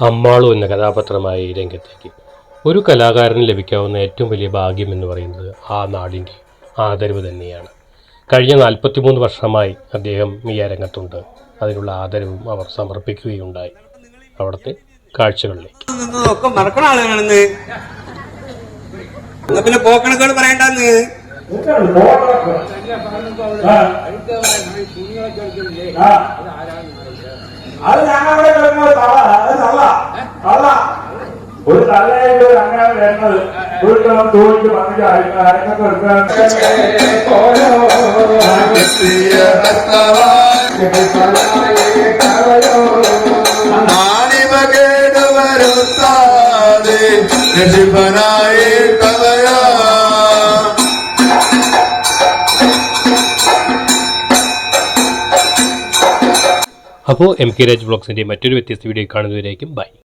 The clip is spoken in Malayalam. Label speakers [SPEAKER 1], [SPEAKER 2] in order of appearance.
[SPEAKER 1] അമ്മാളു എന്ന കഥാപാത്രമായി രംഗത്തേക്ക്. ഒരു കലാകാരന് ലഭിക്കാവുന്ന ഏറ്റവും വലിയ ഭാഗ്യം എന്ന് പറയുന്നത് ആ നാടിന്റെ ആദരവ് തന്നെയാണ്. കഴിഞ്ഞ നാൽപ്പത്തിമൂന്ന് വർഷമായി അദ്ദേഹം ഈ അരംഗത്തുണ്ട് അതിനുള്ള ആദരവും അവർ സമർപ്പിക്കുകയുണ്ടായി. അവിടുത്തെ കാഴ്ചകളിലേക്ക്.
[SPEAKER 2] പിന്നെ പോക്കണക്കേട് പറയണ്ടെന്ന്.
[SPEAKER 3] അത് ഞങ്ങളുടെ ഒരു അങ്ങനെ വരുന്നത്. വീട്ടിലും അരങ്ങൊക്കെ
[SPEAKER 4] രക്ഷിപ്പനായി കവയാ
[SPEAKER 1] അപ്പോൾ എം കെ രാജ് ബ്ലോഗ്സിന്റെ മറ്റൊരു വ്യത്യസ്ത വീഡിയോ കാണുന്നവരേക്കും ബൈ.